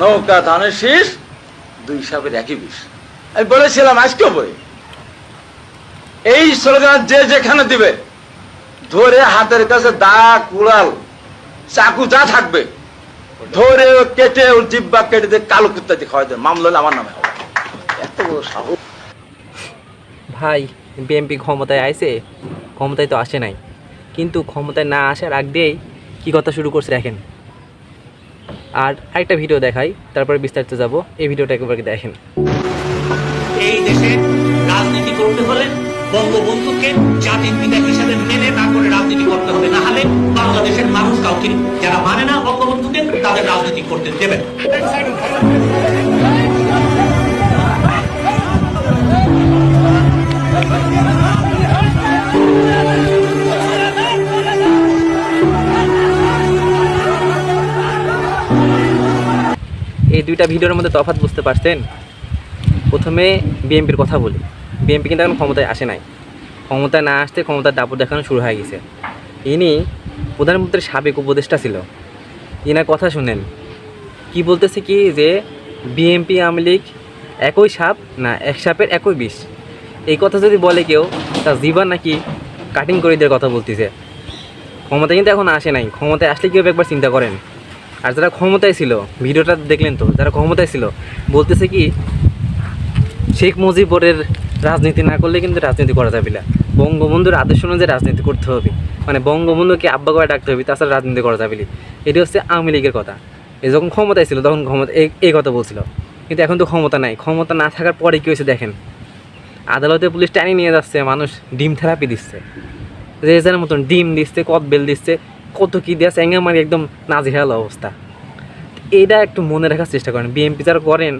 নৌকা ধানের শীষ, দুই সাপের একই বিষ। আমি বলেছিলাম, আজকেও বই এই স্লোগান যে যেখানে দিবে, ধরে হাতের কাছে দা কুড়াল, চাকু যা থাকবে, ধরে কেটে ওর জিব্বা কেটে দিয়ে কালো কুত্তা দিয়ে খাওয়াই দেবে। মামলা আমার নামে হবে। এত বড় সাহস। ভাই, বিএমপি ক্ষমতায় আইছে, ক্ষমতায় তো আসে নাই। কিন্তু ক্ষমতায় না আসার আগ দিয়েই কী কথা শুরু করছে দেখেন। আর আরেকটা ভিডিও দেখাই, তারপরে বিস্তারিত যাব। এই ভিডিওটা একবারে দেখেন। এই দেশে রাজনীতি করতে হলে বঙ্গবন্ধুকে জাতির পিতা হিসেবে মেনে না করে রাজনীতি করতে হবে। না হলে বাংলাদেশের মানুষ কাউকে যারা মানে না বঙ্গবন্ধুকে, তাদের রাজনীতি করতে দেবে দুইটা ভিডিওর মধ্যে তফাৎ বুঝতে পারছেন? প্রথমে বিএনপির কথা বলি। বিএনপি কিন্তু এখন ক্ষমতায় আসে নাই। ক্ষমতায় না আসতে ক্ষমতার দাপট দেখানো শুরু হয়ে গেছে। ইনি প্রধানমন্ত্রীর সাবেক উপদেষ্টা ছিল। ইনার কথা শুনেন। কি বলতেছে কি যে, বিএনপি, আওয়ামী লীগ একই সাপ না এক সাপের একই বিষ? এই কথা যদি বলে কেউ, তার জীবন নাকি কাটিং করে দেওয়ার কথা বলতেছে। ক্ষমতা কিন্তু এখন আসে নাই। ক্ষমতায় আসলে কেউ একবার চিন্তা করেন? আর যারা ক্ষমতায় ছিল, ভিডিওটা দেখলেন তো, যারা ক্ষমতায় ছিল, বলতেছে কি, শেখ মুজিবরের রাজনীতি না করলে কিন্তু রাজনীতি করা যাবে না। বঙ্গবন্ধুর আদর্শ অনুযায়ী রাজনীতি করতে হবে। মানে বঙ্গবন্ধুকে আব্বা করে ডাকতে হবে, তাছাড়া রাজনীতি করা যাবে এটি হচ্ছে আওয়ামী লীগের কথা। এ যখন ক্ষমতায় ছিল, তখন ক্ষমতা এই কথা বলছিল। কিন্তু এখন তো ক্ষমতা নাই। ক্ষমতা না থাকার পরে কী হয়েছে দেখেন? আদালতে পুলিশ টানি নিয়ে যাচ্ছে, মানুষ ডিম থেরাপি দিচ্ছে। রেজার মতন ডিম দিচ্ছে কত বেল দিচ্ছে কত কী দিয়ে চ্যাঙ্গামারি একদম নাজেহাল অবস্থা। এটা একটু মনে রাখার চেষ্টা করেন বিএনপি যারা করেন,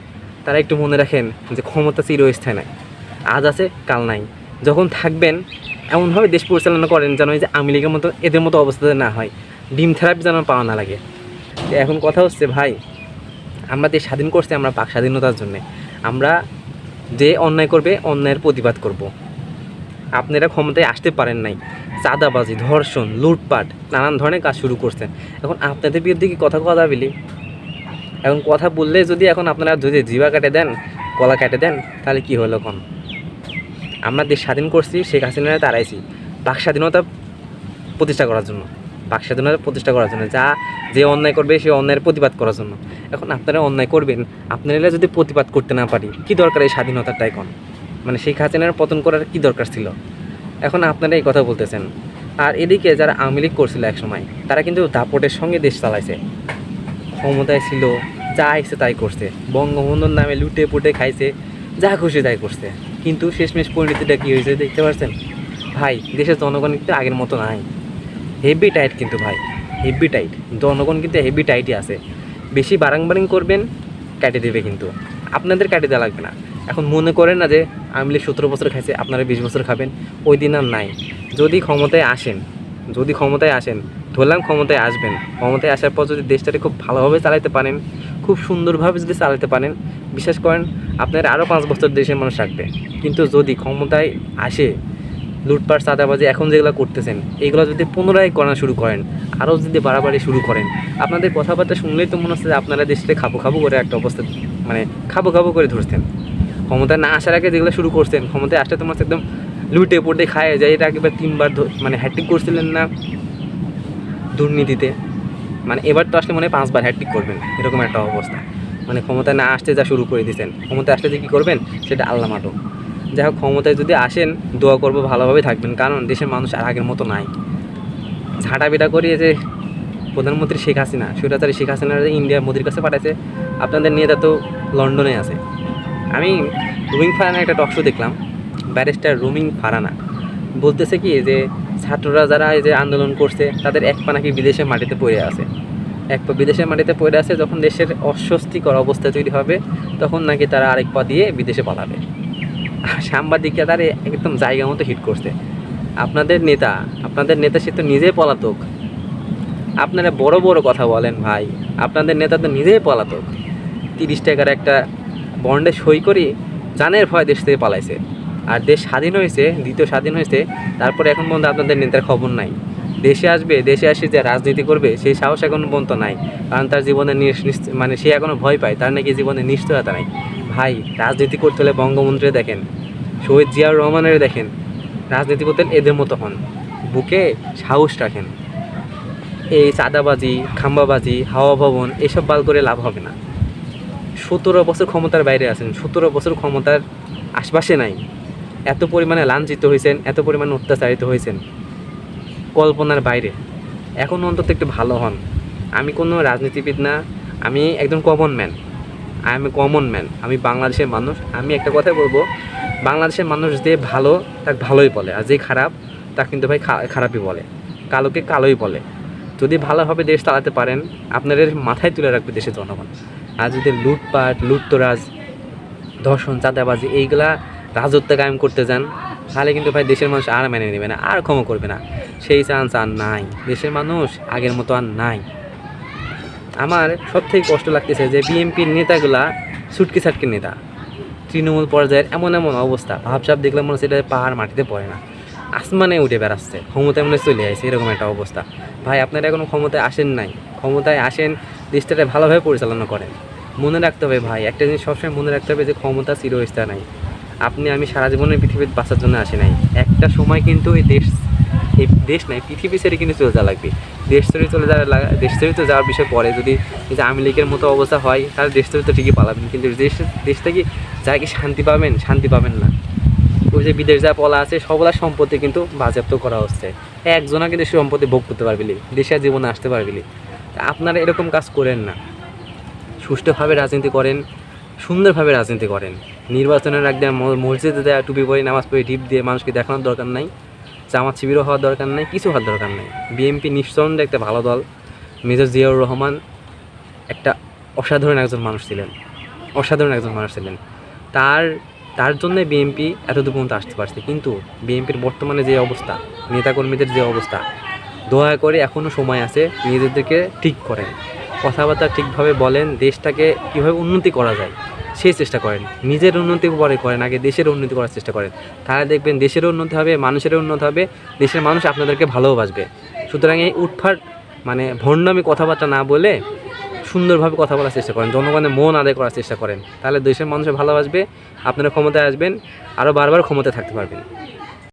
তারা একটু মনে রাখেন যে ক্ষমতা চিরস্থায়ী নাই, আজ আছে, কাল নাই। যখন থাকবেন, এমনভাবে দেশ পরিচালনা করেন যেন যে আওয়ামী লীগের মতো, এদের মতো অবস্থাতে না হয়, ডিম থেরাপি যেন পাওয়া না লাগে। এখন কথা হচ্ছে, ভাই, আমরা দেশ স্বাধীন করছি, আমরা পাক স্বাধীনতার জন্যে। আমরা যে অন্যায় করবে, অন্যায়ের প্রতিবাদ করব। আপনারা ক্ষমতায় আসতে পারেন নাই। চাঁদাবাজি, ধর্ষণ, লুটপাট, নানান ধরনের কাজ শুরু করছেন। এখন আপনাদের বিরুদ্ধে কি কথা কথা বলি? এখন কথা বললে যদি এখন আপনারা যদি জিবা কাটে দেন কলা কাটে দেন, তাহলে কি হলো কম আমরা দেশ স্বাধীন করছি, শেখ হাসিনা তারাইছি বাক স্বাধীনতা প্রতিষ্ঠা করার জন্য। বাক স্বাধীনতা প্রতিষ্ঠা করার জন্য। যা, যে অন্যায় করবে, সে অন্যায়ের প্রতিবাদ করার জন্য। এখন আপনারা অন্যায় করবেন। আপনারা যদি প্রতিবাদ করতে না পারি, কি দরকার এই স্বাধীনতাটা এখন? মানে শেখ হাসিনার পতন করার কি দরকার ছিল? এখন আপনারা এই কথা বলতেছেন। আর এদিকে যারা আওয়ামী লীগ করছিল একসময়, তারা কিন্তু দাপটের সঙ্গে দেশ চালাইছে। ক্ষমতায় ছিল, যা ইচ্ছে তাই করছে। বঙ্গবন্ধুর নামে লুটে পুটে খাইছে, যা খুশি তাই করছে। কিন্তু শেষমেশ পরিণতিটা কী হয়েছে দেখতে পাচ্ছেন ভাই, দেশের জনগণ কিন্তু আগের মতো নাই। হেভি টাইট কিন্তু ভাই হেভি টাইট জনগণ কিন্তু হেভি টাইটই আছে। বেশি বারাং বারিং করবেন, কাটে দেবে কিন্তু। আপনাদের কাটে দেওয়া লাগবে না। এখন মনে করেন না যে আমি সতেরো বছর খাইছে, আপনারা বিশ বছর খাবেন। ওই দিন আর নাই। যদি ক্ষমতায় আসেন, যদি ক্ষমতায় আসেন, ধরলাম ক্ষমতায় আসবেন। ক্ষমতায় আসার পর যদি দেশটাকে খুব ভালোভাবে চালাতে পারেন, খুব সুন্দরভাবে যদি চালাতে পারেন, বিশ্বাস করেন আপনার আরও পাঁচ বছর দেশের মানুষ রাখবে কিন্তু যদি ক্ষমতায় আসে, লুটপাট, চাঁদাবাজি, এখন যেগুলো করতেছেন এইগুলো যদি পুনরায় করা শুরু করেন আরও যদি বাড়াবাড়ি শুরু করেন, আপনাদের কথাবার্তা শুনলেই তো মনে হচ্ছে যে আপনারা দেশটাকে খাব খাব করে একটা অবস্থা মানে খাব খাব করে ধরছেন। ক্ষমতায় না আসার আগে যেগুলো শুরু করছেন, ক্ষমতায় আসলে তোমার একদম লুটে পুটে খায় যায়। এটা একেবারে তিনবার মানে হ্যাট্রিক করছিলেন না দুর্নীতিতে? মানে এবার তো আসলে মনে হয় পাঁচবার হ্যাট্রিক করবেন, এরকম একটা অবস্থা। মানে ক্ষমতায় না আসতে যা শুরু করে দিয়েছেন, ক্ষমতায় আসলে যে কী করবেন, সেটা আল্লাহ মাটো যাই হোক, ক্ষমতায় যদি আসেন, দোয়া করব ভালোভাবে থাকবেন, কারণ দেশের মানুষ আর আগের মতো নাই। ঝাঁটাপিটা করিয়ে যে প্রধানমন্ত্রী শেখ হাসিনা সুরাচারী শেখ হাসিনা ইন্ডিয়া মোদির কাছে পাঠাইছে, আপনাদের নেতা তো লন্ডনে আছে। আমি রুমিং ফারানা একটা টক শো দেখলাম ব্যারিস্টার রুমিং ফারানা। বলতেছে কি যে, ছাত্ররা যারা এই যে আন্দোলন করছে, তাদের এক পা নাকি বিদেশের মাটিতে পড়ে আছে। এক পা বিদেশের মাটিতে পড়ে আছে, যখন দেশের অস্বস্তিকর অবস্থা তৈরি হবে, তখন নাকি তারা আরেক পা দিয়ে বিদেশে পালাবে। সাংবাদিকরা তারা একদম জায়গা মতো হিট করছে। আপনাদের নেতা আপনাদের নেতা সে তো নিজেই পলাতক। আপনারা বড় বড় কথা বলেন ভাই, আপনাদের নেতা তো নিজেই পলাতক। তিরিশ টাকার একটা বন্ডে সই করে, জানের ভয় দেশ থেকে পালাইছে। আর দেশ স্বাধীন হয়েছে, দ্বিতীয় স্বাধীন হয়েছে, তারপরে এখন পর্যন্ত আপনাদের নেতার খবর নাই। দেশে আসবে, দেশে আসে যে রাজনীতি করবে, সেই সাহস এখনও পর্যন্ত নাই। কারণ তার জীবনে মানে সে এখনও ভয় পায়, তার নাকি জীবনে নিশ্চয়তা নাই। ভাই, রাজনীতি করতে হলে বঙ্গবন্ধুরে দেখেন, শহীদ জিয়াউর রহমানের দেখেন, রাজনীতি করতেন এদের মতো হন। বুকে সাহস রাখেন। এই চাঁদাবাজি, খাম্বাবাজি, হাওয়া ভবন, এসব বাল করে লাভ হবে না। সতেরো বছর ক্ষমতার বাইরে আছেন, সতেরো বছর ক্ষমতার আশপাশে নাই। এত পরিমাণে লাঞ্ছিত হয়েছেন, এত পরিমাণে অত্যাচারিত হয়েছেন কল্পনার বাইরে। এখন অন্তত একটু ভালো হন। আমি কোনো রাজনীতিবিদ না, আমি একজন common man I am a common man আমি বাংলাদেশের মানুষ। আমি একটা কথা বলব, বাংলাদেশের মানুষ যে ভালো, তাকে ভালোই বলে। আর যে খারাপ তা কিন্তু ভাই খারাপই বলে। কালোকে কালোই বলে। যদি ভালোভাবে দেশ চালাতে পারেন, আপনাদের মাথায় তুলে রাখবে দেশের জনগণ। আর যদি লুটপাট, লুটতরাজ, ধর্ষণ, চাঁদাবাজি, এইগুলা রাজত্ব কায়েম করতে যান, তাহলে কিন্তু ভাই দেশের মানুষ আর মেনে নেবে না, আর ক্ষমা করবে না। সেই চান্স আর নাই, দেশের মানুষ আগের মতো আর নাই। আমার সব থেকে কষ্ট লাগতেছে যে বিএনপির নেতাগুলা সুটকি সাটকি নেতা। তৃণমূল পর্যায়ের এমন এমন অবস্থা, ভাবসাব দেখলে মনে হচ্ছে এটা পাহাড় মাটিতে পড়ে না। আসমানে উঠে বেড়াচ্ছে, ক্ষমতায় মনে চলে আসছে এরকম একটা অবস্থা। ভাই, আপনারা এখনও ক্ষমতায় আসেন নাই। ক্ষমতায় আসেন দেশটাকে ভালোভাবে পরিচালনা করেন। মনে রাখতে হবে ভাই, একটা জিনিস সবসময় মনে রাখতে হবে যে ক্ষমতা চিরস্থায়ী নাই। আপনি, আমি সারা জীবনে পৃথিবীতে বাঁচার জন্য আসি নাই। একটা সময় কিন্তু এই দেশ এই দেশ নাই, পৃথিবী ছেড়ে কিন্তু চলে যাওয়া লাগবে। দেশ ছেড়ে চলে যাওয়া দেশ ছেড়ে তো যাওয়ার বিষয় পরে যদি আওয়ামী লীগের মতো অবস্থা হয়, তাহলে দেশ ছেড়ে তো ঠিকই পালাবেন। কিন্তু দেশ দেশ থেকে যা কি শান্তি পাবেন শান্তি পাবেন না। ওই যে বিদেশ যা পলা আছে সবলা সম্পত্তি কিন্তু বাজেয়াপ্ত করা হচ্ছে। একজনা কিন্তু সম্পত্তি ভোগ করতে পারবিলি দেশের জীবনে আসতে পারবিলি আপনারা এরকম কাজ করেন না। সুষ্ঠুভাবে রাজনীতি করেন, সুন্দরভাবে রাজনীতি করেন। নির্বাচনের একদিন মসজিদে দেওয়া টুপি পরে নামাজ পড়ে টিপ দিয়ে মানুষকে দেখানোর দরকার নাই, জামাত শিবিরও হওয়ার দরকার নাই, কিছু হওয়ার দরকার নাই। বিএনপি নিঃসন্দেহে একটা ভালো দল। মেজর জিয়াউর রহমান একটা অসাধারণ একজন মানুষ ছিলেন। অসাধারণ একজন মানুষ ছিলেন। তার তার জন্য বিএনপি এতদূর পর্যন্ত আসতে পারছে। কিন্তু বিএনপির বর্তমানে যে অবস্থা, নেতাকর্মীদের যে অবস্থা দয়া করে এখনও সময় আছে, নিজেদেরকে ঠিক করেন। কথাবার্তা ঠিকভাবে বলেন, দেশটাকে কীভাবে উন্নতি করা যায় সেই চেষ্টা করেন। নিজের উন্নতি পরে করেন, আগে দেশের উন্নতি করার চেষ্টা করেন। তাহলে দেখবেন দেশেরও উন্নতি হবে, মানুষেরও উন্নতি হবে, দেশের মানুষ আপনাদেরকে ভালোবাসবে। সুতরাং এই উৎফাট মানে ভণ্ডামি কথাবার্তা না বলে সুন্দরভাবে কথা বলার চেষ্টা করেন, জনগণের মন আদায় করার চেষ্টা করেন। তাহলে দেশের মানুষের ভালোবাসবে, আপনারা ক্ষমতায় আসবেন, আরও বারবার ক্ষমতায় থাকতে পারবেন।